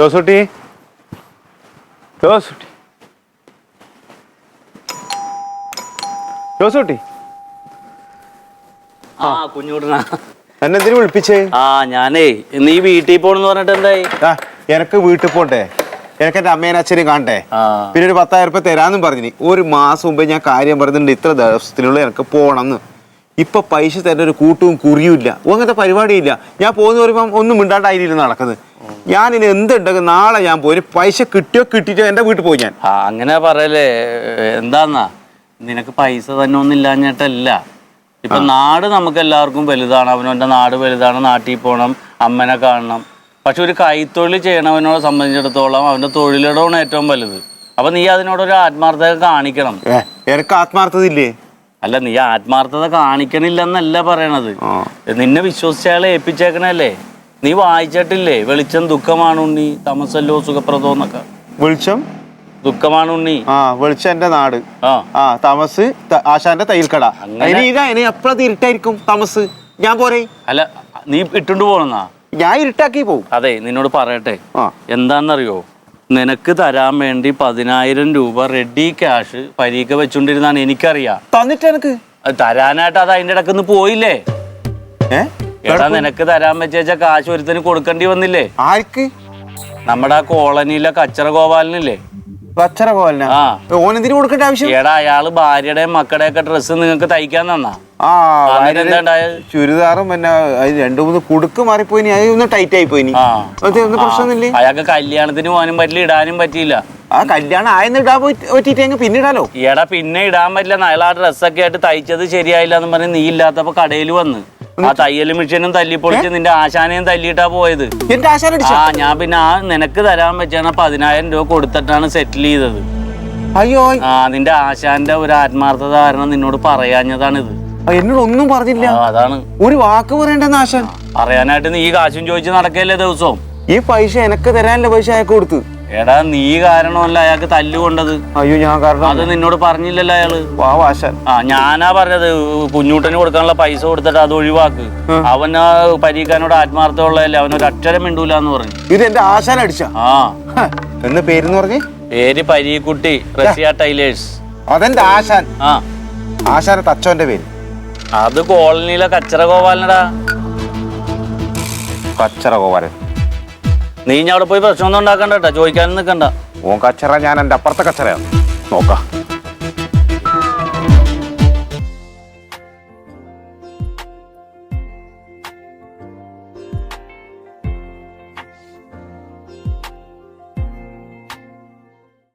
ജോസൂട്ടി? ജോസൂട്ടി. ജോസൂട്ടി? ആ കുഞ്ഞുകൂട്ടനാ. എന്നെ എന്തിനു വിളിപ്പിച്ചേ? ആ ഞാനേ നീ വീട്ടിൽ പോണെന്ന് പറഞ്ഞിട്ട് എന്തായി? ആ എനക്ക് വീട്ടിൽ പോണ്ടേ. എനക്ക് എന്റെ അമ്മേനെ അച്ഛനെ കാണണ്ടേ. ആ. പിന്നെ ഒരു പത്തായിരം രൂപ തരാന്നും പറഞ്ഞു നീ. ഒരു മാസം മുമ്പേ ഞാൻ കാര്യം പറഞ്ഞിട്ടുണ്ട് ഇത്ര ദിവസത്തിനുള്ളിൽ എനിക്ക് പോകണമെന്ന് ഇപ്പൊ പൈസ തരുന്ന ഒരു കൂട്ടവും കുറിയും ഇല്ല. അങ്ങനത്തെ പരിപാടിയില്ല. ഞാൻ പോകുന്ന പറയുമ്പോൾ ഒന്നും മിണ്ടാണ്ടായിരിക്കും നടക്കുന്നത്. ഞാൻ ഇനി എന്തുണ്ടെങ്കിൽ നാളെ ഞാൻ പോയി പൈസ കിട്ടിയോ കിട്ടിയിട്ടോ എന്റെ വീട്ടിൽ പോയി ഞാൻ. ആ, അങ്ങനെ പറയല്ലേ. എന്താന്നാ? നിനക്ക് പൈസ തന്നെ ഒന്നും ഇല്ലാഞ്ഞിട്ടല്ല. ഇപ്പൊ നാട് നമുക്ക് എല്ലാവർക്കും വലുതാണ്. അവനവന്റെ നാട് വലുതാണ്. നാട്ടിൽ പോകണം അമ്മനെ കാണണം. പക്ഷെ ഒരു കൈത്തൊഴിൽ ചെയ്യണവനോട് സംബന്ധിച്ചിടത്തോളം അവന്റെ തൊഴിലിടമാണ് ഏറ്റവും വലുത്. അപ്പൊ നീ അതിനോടൊരു ആത്മാർത്ഥത കാണിക്കണം. എനിക്ക് ആത്മാർത്ഥത ഇല്ലേ? അല്ല നീ ആത്മാർത്ഥത കാണിക്കണില്ലെന്നല്ല പറയണത്. നിന്നെ വിശ്വസിച്ച അയാളെ ഏൽപ്പിച്ചേക്കണല്ലേ? നീ വായിച്ചിട്ടില്ലേ? വെളിച്ചം ദുഃഖമാണ് ഉണ്ണി. തമസല്ലോ സുഖപ്രദോ എന്നൊക്കെ. വെളിച്ചം? ദുഃഖമാണ് ഉണ്ണി. ആ വെളിച്ചം എന്റെ നാട്. ആ. തമസ് ആശാന്റെ തയ്യൽക്കട. ഇനി ഇതാ ഇനി എപ്പോഴത് ഇരുട്ടായിരിക്കും തമസ്? ഞാൻ പോരെ? അല്ല നീ ഇട്ടുകൊണ്ട് പോണെന്നാ? ഞാൻ ഇരുട്ടാക്കി പോകും അതെ നിന്നോട് പറയട്ടെ. എന്താണെന്നറിയോ? നിനക്ക് തരാൻ വേണ്ടി പതിനായിരം രൂപ റെഡി ക്യാഷ് പരീക്ഷ വെച്ചോണ്ടിരുന്നാണ് എനിക്കറിയാം. തന്നിട്ട് എനിക്ക്? തരാനായിട്ട് അത് അതിന്റെ ഇടക്കുന്ന് പോയില്ലേ? ഏ? എടാ നിനക്ക് തരാൻ പറ്റിയ കാശ് ഒരുത്തിന് കൊടുക്കേണ്ടി വന്നില്ലേ? ആർക്ക്? നമ്മുടെ ആ കോളനിയിലെ കച്ചറ ഗോപാലനില്ലേ? കച്ചറ കോലന ആ. ഓനെന്തിനു കൊടുക്കേണ്ട ആവശ്യം? എടാ അയാൾ ഭാര്യയുടെയും മക്കളുടെയും ഒക്കെ ഡ്രസ്സ് നിങ്ങൾക്ക് തയ്ക്കാൻ തന്നാ. ആ അതിന് എന്താ ഉണ്ടായത് ചുരിദാറും പിന്നെ അത് രണ്ടു മൂന്ന് കുടുക്ക് മാറിപ്പോയി അത് ഒന്ന് ടൈറ്റ് ആയി ആ. അത് ഒന്നും പ്രശ്നമൊന്നുമില്ലേ അയാൾക്ക് കല്യാണത്തിന് പോകാനും പറ്റില്ല ഇടാനും പറ്റിയില്ല. ആ കല്യാണം ആയെന്ന് ഇടാൻ പോയി പറ്റിയിട്ട് അങ്ങ് പിന്നിടാലോ എടാ പിന്നെ ഇടാൻ പറ്റില്ല. അയാൾ ആ ഡ്രസ്സൊക്കെ ആയിട്ട് തയ്ച്ചത് ശരിയായില്ല എന്ന് പറഞ്ഞ് നീ ഇല്ലാത്തപ്പോ കടയിൽ വന്ന്. ആ തയ്യൽ മെഷീനും തല്ലിപ്പൊളിച്ച് നിന്റെ ആശാനെയും തല്ലിയിട്ടാ പോയത്. എന്റെ ആ ഞാൻ പിന്നെ ആ നിനക്ക് തരാൻ വെച്ചാണ് പതിനായിരം രൂപ കൊടുത്തിട്ടാണ് സെറ്റിൽ ചെയ്തത്. അയ്യോ. ആ നിന്റെ ആശാന്റെ ഒരു ആത്മാർത്ഥത കാരണം നിന്നോട് പറയാഞ്ഞതാണിത്. എന്നോട് ഒന്നും പറഞ്ഞില്ല. അതാണ്. ഒരു വാക്ക് പറയണ്ടെന്ന് ആശാൻ. പറയാനായിട്ട് നീ കാശും ചോദിച്ച് നടക്കല്ലേ ദിവസവും? ഈ പൈസ എനക്ക് തരാനുള്ള പൈസ കൊടുത്തു? എടാ നീ കാരണമല്ല അയാൾക്ക് തല്ലുകൊണ്ടത് അയ്യോ ഞാൻ കാരണം അത് നിന്നോട് പറഞ്ഞില്ലല്ലോ അയാൾ. പാവ ആശാൻ ആ ഞാനാ പറഞ്ഞത് കുഞ്ഞൂട്ടന് കൊടുക്കാനുള്ള പൈസ കൊടുത്തിട്ട് അത് ഒഴിവാക്ക്. അവൻ ആ പരീക്കാനോട് ആത്മാർത്ഥമുള്ളതല്ലേ അവനൊരു അക്ഷരം മിണ്ടൂല എന്ന് പറഞ്ഞു. ഇത് എന്റെ ആശാൻ അടിച്ച. ആ. എന്ന് പേരെന്ന് പറഞ്ഞേ? പേര് പരീക്കുട്ടി റഷ്യ ടൈലേഴ്സ്. അതെന്റെ ആശാൻ? ആ. ആശാന തച്ചോന്റെ പേര്. അത് കോളനിയിലെ കച്ചറ ഗോപാലനടാ. കച്ചറ കോവാരൻ നീ ഞാൻ അവിടെ പോയി പ്രശ്നമൊന്നും ഉണ്ടാക്കണ്ട ചോദിക്കാനും നിൽക്കണ്ട ഓൻ കച്ചറ ഞാൻ എന്റെ അപ്പുറത്തെ കച്ചറയാണ് നോക്കാം.